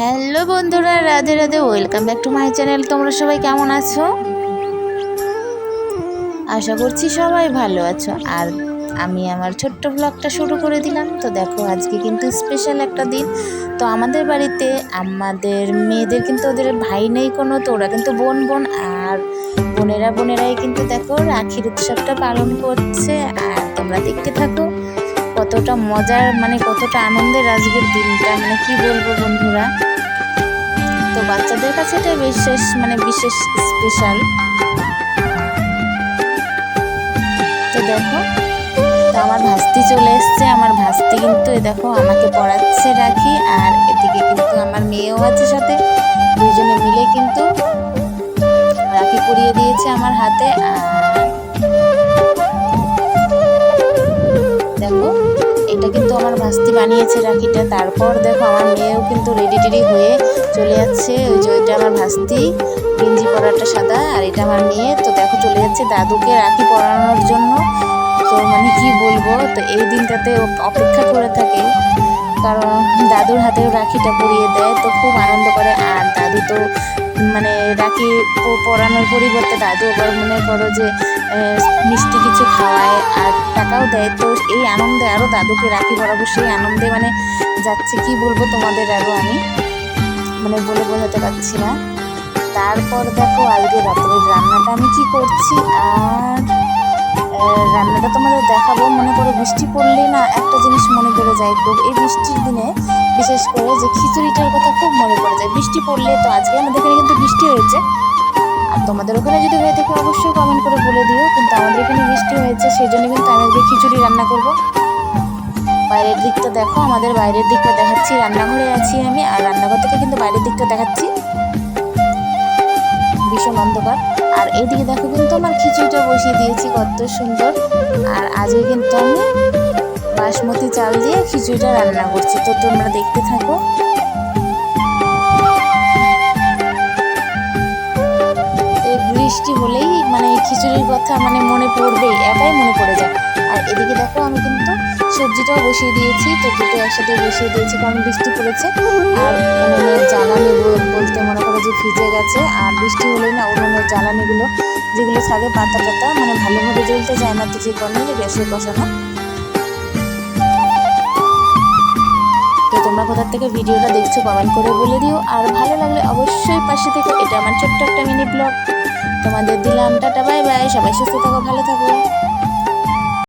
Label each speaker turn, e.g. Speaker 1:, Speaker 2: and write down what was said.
Speaker 1: Hello বন্ধুরা, Radhe Radhe welcome back to my channel তোমরা সবাই কেমন আছো? আশা করছি সবাই ভালো আছো। আর আমি আমার ছোট্ট ব্লগটা শুরু করে দিলাম। তো দেখো, আজকে কিন্তু স্পেশাল একটা দিন। তো আমাদের বাড়িতে আমাদের মেয়েদের কিন্তু ওদের ভাই নেই কোনো, তো ওরা কিন্তু বোন বোন। আর বোনেরা, বোনেরাই কিন্তু দেখো, রাখির উৎসবটা পালন করছে। আর তোমরা দেখতে থাকো, কতটা মজার মানে কতটা আনন্দের আজকের দিনটা। মানে কি বলব বন্ধুরা? তো বাচ্চাদের কাছে এটা বিশেষ মানে বিশেষ স্পেশাল তো দেখো, তো আমার ভাস্তি চলে এসছে। আমার ভাস্তি কিন্তু এ দেখো, আমাকে পড়াচ্ছে রাখি, আর এদিকে কিন্তু আমার মেয়েও আছে সাথে। দুজনে মিলে কিন্তু রাখি পরিয়ে দিয়েছে আমার হাতে, আর দেখো, এটা কিন্তু আমার ভাস্তি বানিয়েছে রাখিটা। তারপর দেখো, আমার মেয়েও কিন্তু রেডি টেডি হয়ে চলে যাচ্ছে। ওই যে ওইটা আমার ভাস্তি। গেঞ্জি পরাটা সাদা আর এটা আমার মেয়ে। তো দেখো চলে যাচ্ছে দাদুকে রাখি পরানোর জন্য। তো মানে কি বলব? তো এই দিনটাতে অপেক্ষা করে থাকে। কারণ দাদুর হাতেও রাখিটা পরিয়ে দেয়। তো খুব আনন্দ করে। আর দাদু তো মানে রাখি পরানোর পরিবর্তে দাদু আবার মনে করো যে মিষ্টি কিছু খাওয়ায় আর টাকাও দেয়। তো এই আনন্দে আরও দাদুকে রাখি পরাবো সেই আনন্দে মানে যাচ্ছে। কি বলব তোমাদের আরও আমি? মানে বলে বোঝাতে পারছি না। তারপর দেখো, আজকে রাত্রের রান্নাটা আমি কি করছি? আর রান্নাটা তোমাদের দেখাবো। মনে করো বৃষ্টি পড়লে না একটা জিনিস মনে পড়ে যায় খুব। এই বৃষ্টির দিনে বিশেষ করে যে খিচুড়িটার কথা খুব মনে পড়ে যায়। বৃষ্টি পড়লে তো আজকে আমাদের এখানে কিন্তু বৃষ্টি হয়েছে। আর তোমাদের ওখানে যদি হয়ে থাকে, অবশ্যই কমেন্ট করে বলে দিও। কিন্তু আমাদের এখানে বৃষ্টি হয়েছে, সেই জন্য কিন্তু আমি আজকে খিচুড়ি রান্না করব। বাইরের দিকটা দেখো, আমাদের বাইরের দিকটা দেখাচ্ছি, রান্নাঘরে আছি আমি, আর রান্নাঘর থেকে কিন্তু বাইরের দিকটা দেখাচ্ছি। ভীষণ অন্ধকার। আর এইদিকে দেখো কিন্তু আমার খিচুড়িটা বসিয়ে দিয়েছি, কত সুন্দর। আর আজকে কিন্তু আমি বাসমতি চাল দিয়ে খিচুড়িটা রান্না করছি, তো তোমরা দেখতে থাকো। বৃষ্টি হলেই মানে খিচুড়ির কথা মানে মনে পড়বেই, একাই মনে পড়ে যায়। আর এদিকে দেখো আমি কিন্তু সবজিটাও বসিয়ে দিয়েছি তো দুটো একসাথে বসিয়ে দিয়েছি, কারণ বৃষ্টি পড়েছে। আর উনুনের জ্বালানি বল- বলতে মনে করো যে ভিজে গেছে, আর বৃষ্টি হলেই না উনুনের জ্বালানিগুলো যেগুলো থাকে পাতা পাতা মানে ভালোভাবে জ্বলতে যায় না তো যে কারণে গ্যাসে বসানো। তো তোমরা কোথা থেকে ভিডিওটা দেখছ কমেন্ট করে বলে দিও, আর ভালো লাগলে অবশ্যই পাশে থেকে, এটা আমার ছোট্ট একটা মিনি ব্লগ তোমাদের দিলাম, টাটা বাই বাই সবাই সুস্থ থাকো, ভালো থাকো।